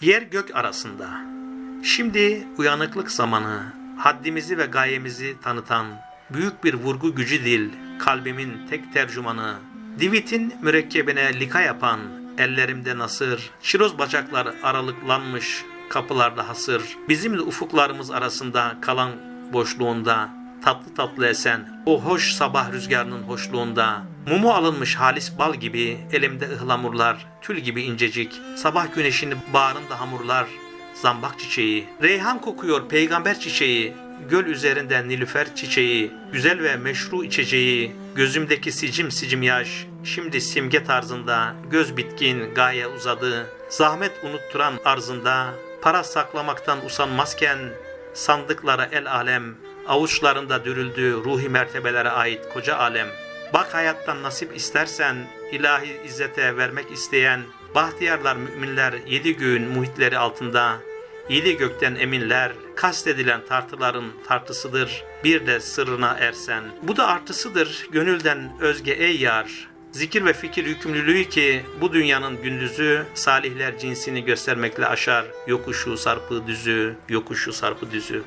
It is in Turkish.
Yer gök arasında. Şimdi uyanıklık zamanı, haddimizi ve gayemizi tanıtan büyük bir vurgu gücü dil, kalbimin tek tercümanı. Divit'in mürekkebine lika yapan, ellerimde nasır, şiroz bacaklar aralıklanmış, kapılarda hasır. Bizimle ufuklarımız arasında kalan boşluğunda, tatlı tatlı esen, o hoş sabah rüzgarının hoşluğunda, mumu alınmış halis bal gibi, elimde ıhlamurlar, tül gibi incecik, sabah güneşini bağrında hamurlar, zambak çiçeği, reyhan kokuyor peygamber çiçeği, göl üzerinde nilüfer çiçeği, güzel ve meşru içeceği, gözümdeki sicim sicim yaş, şimdi simge tarzında, göz bitkin gaye uzadı, zahmet unutturan arzında, para saklamaktan usanmazken, sandıklara el alem, avuçlarında dürüldü ruhi mertebelere ait koca alem. Bak hayattan nasip istersen, ilahi izzete vermek isteyen, bahtiyarlar müminler yedi göğün muhitleri altında, yedi gökten eminler, kastedilen tartıların tartısıdır, bir de sırrına ersen. Bu da artısıdır gönülden özge ey yar. Zikir ve fikir yükümlülüğü ki bu dünyanın gündüzü salihler cinsini göstermekle aşar. Yokuşu sarpı düzü, yokuşu sarpı düzü.